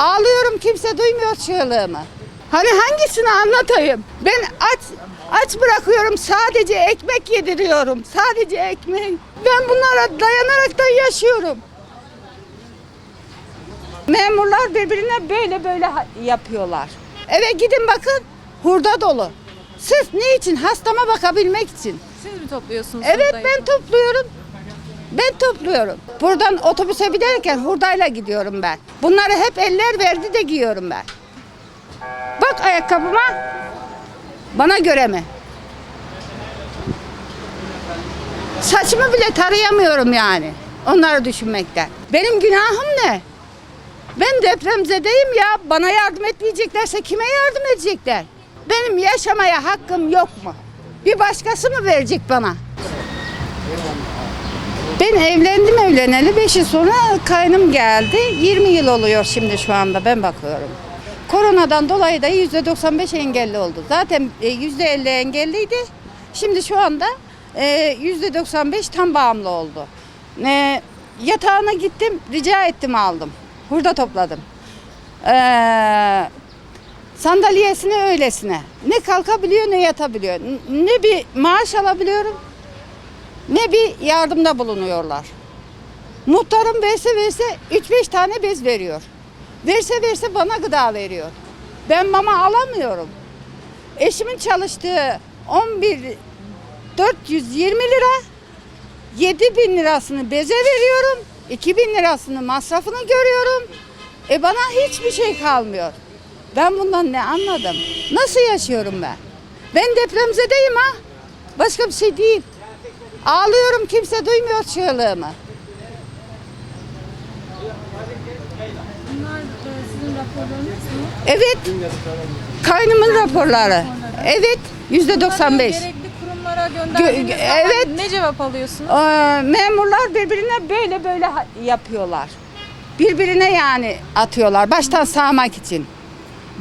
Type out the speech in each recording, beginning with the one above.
Ağlıyorum kimse duymuyor çığlığımı. Hani hangisini anlatayım? Ben aç aç bırakıyorum sadece ekmek yediriyorum. Sadece ekmek. Ben bunlara dayanaraktan yaşıyorum. Memurlar birbirine böyle böyle yapıyorlar. Eve gidin bakın hurda dolu. Sırf ne için? Hastama bakabilmek için. Siz mi topluyorsunuz? Evet ben topluyorum. Ben topluyorum. Buradan otobüse binerken hurdayla gidiyorum ben. Bunları hep eller verdi de giyiyorum ben. Bak ayakkabıma. Bana göre mi? Saçımı bile tarayamıyorum yani. Onları düşünmekten. Benim günahım ne? Ben depremzedeyim ya. Bana yardım etmeyeceklerse kime yardım edecekler? Benim yaşamaya hakkım yok mu? Bir başkası mı verecek bana? Ben evlendim evleneli 5 yıl sonra kaynım geldi. 20 yıl oluyor şimdi şu anda ben bakıyorum. Koronadan dolayı da %95 engelli oldu. Zaten e, %50 engelliydi. Şimdi şu anda e, %95 tam bağımlı oldu. E, Yatağına gittim, rica ettim aldım. Hurda topladım. Sandalyesine öylesine. Ne kalkabiliyor ne yatabiliyor. Ne bir maaş alabiliyorum ne bir yardımda bulunuyorlar. Muhtarım verse verse 3-5 tane bez veriyor. Verse verse bana gıda veriyor. Ben mama alamıyorum. Eşimin çalıştığı 11 420 lira 7 bin lirasını beze veriyorum. 2 bin lirasını masrafını görüyorum. E bana hiçbir şey kalmıyor. Ben bundan ne anladım? Nasıl yaşıyorum ben? Ben depremzedeyim ha. Başka bir şey değil. Ağlıyorum kimse duymuyor çığlığımı. Bunlar e, sizin raporlarınız mı? Evet. Kaynımın raporları. Evet. Yüzde 95. Bunları gerekli kurumlara gönderdiğiniz Gö- evet. ne cevap alıyorsunuz? Ee, memurlar birbirine böyle böyle ha- yapıyorlar. Birbirine yani atıyorlar baştan sağmak için.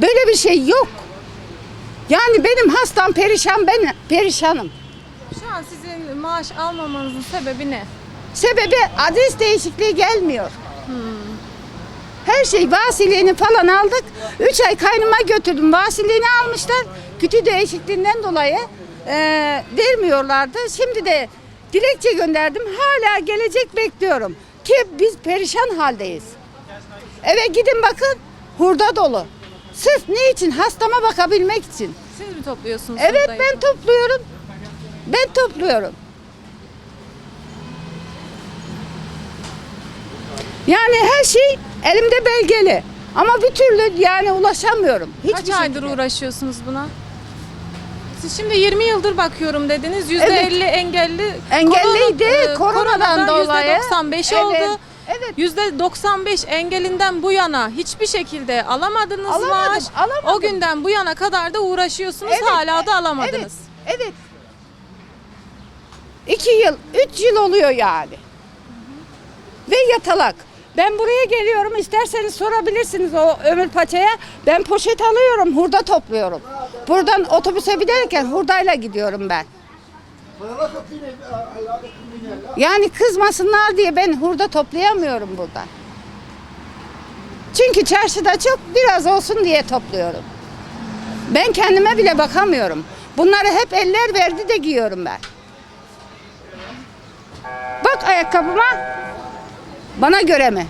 Böyle bir şey yok. Yani benim hastam perişan ben perişanım. Şu an sizin maaş almamanızın sebebi ne? Sebebi adres değişikliği gelmiyor. Her şey vasiliğini falan aldık. Üç ay kaynıma götürdüm. Vasiliğini almışlar. Kütü değişikliğinden dolayı e, vermiyorlardı. Şimdi de dilekçe gönderdim. Hala gelecek bekliyorum. Ki biz perişan haldeyiz. Eve gidin bakın hurda dolu. Sırf ne için? Hastama bakabilmek için. Siz mi topluyorsunuz? Evet ben topluyorum. Ben topluyorum. Yani her şey elimde belgeli. Ama bir türlü yani ulaşamıyorum. Hiçbir Kaç aydır şekilde. uğraşıyorsunuz buna? Siz şimdi 20 yıldır bakıyorum dediniz. %50 engelli. Engelliydi, Korona- e, koronadan dolayı. %95 Evet, oldu. evet. %95 engelinden bu yana hiçbir şekilde alamadınız Alamadım, maaş. alamadım. O günden bu yana kadar da uğraşıyorsunuz Evet, hala da e- alamadınız. Evet, evet. İki yıl, üç yıl oluyor yani. Ve yatalak. Ben buraya geliyorum isterseniz sorabilirsiniz o Ömür Paça'ya. Ben poşet alıyorum, hurda topluyorum. Buradan otobüse binerken hurdayla gidiyorum ben. Yani kızmasınlar diye ben hurda toplayamıyorum buradan. Çünkü çarşıda çok biraz olsun diye topluyorum. Ben kendime bile bakamıyorum. Bunları hep eller verdi de giyiyorum ben. Bak ayakkabıma. Bana göre mi?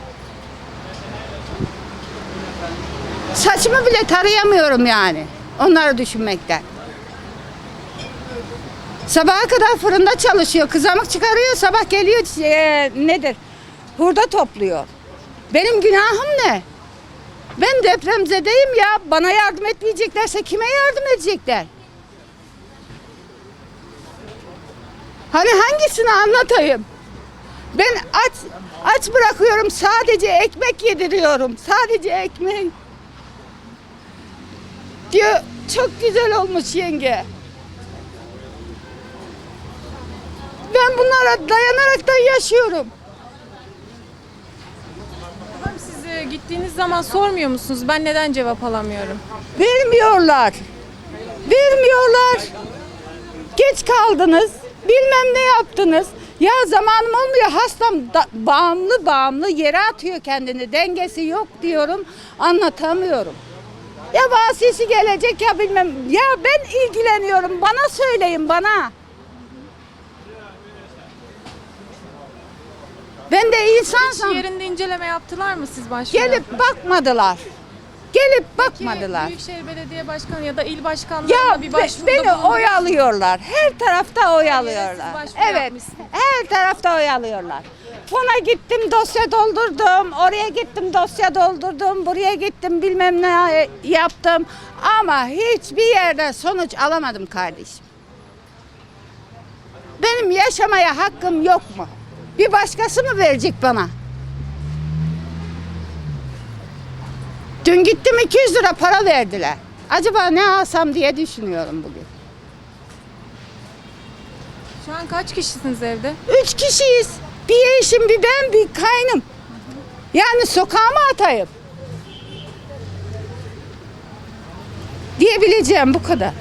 Saçımı bile tarayamıyorum yani. Onları düşünmekten. Sabaha kadar fırında çalışıyor. Kızamık çıkarıyor. Sabah geliyor eee, nedir? Hurda topluyor. Benim günahım ne? Ben depremzedeyim ya. Bana yardım etmeyeceklerse kime yardım edecekler? Hani hangisini anlatayım? Ben aç aç bırakıyorum. Sadece ekmek yediriyorum. Sadece ekmek. Diyor çok güzel olmuş yenge. Ben bunlara dayanaraktan yaşıyorum. Efendim siz e, gittiğiniz zaman sormuyor musunuz? Ben neden cevap alamıyorum? Vermiyorlar. Vermiyorlar. Geç kaldınız. Bilmem ne yaptınız. Ya zamanım olmuyor hastam da, bağımlı bağımlı yere atıyor kendini dengesi yok diyorum anlatamıyorum. Ya vasisi gelecek ya bilmem ya ben ilgileniyorum bana söyleyin bana. Ben de insansam yerinde inceleme yaptılar mı siz başvuru? gelip bakmadılar. Gelip Peki, bakmadılar. Büyükşehir Belediye Başkanı ya da il başkanlığına Ya bir başvuruda beni bulundunuz. oy alıyorlar. Her tarafta oy alıyorlar. Evet. Her tarafta oy alıyorlar. Buna gittim dosya doldurdum. Oraya gittim dosya doldurdum. Buraya gittim bilmem ne yaptım. Ama hiçbir yerde sonuç alamadım kardeşim. Benim yaşamaya hakkım yok mu? Bir başkası mı verecek bana? Dün gittim 200 lira para verdiler. Acaba ne alsam diye düşünüyorum bugün. Şu an kaç kişisiniz evde? Üç kişiyiz. Bir eşim, bir ben, bir kaynım. Yani sokağa mı atayım? Diyebileceğim bu kadar.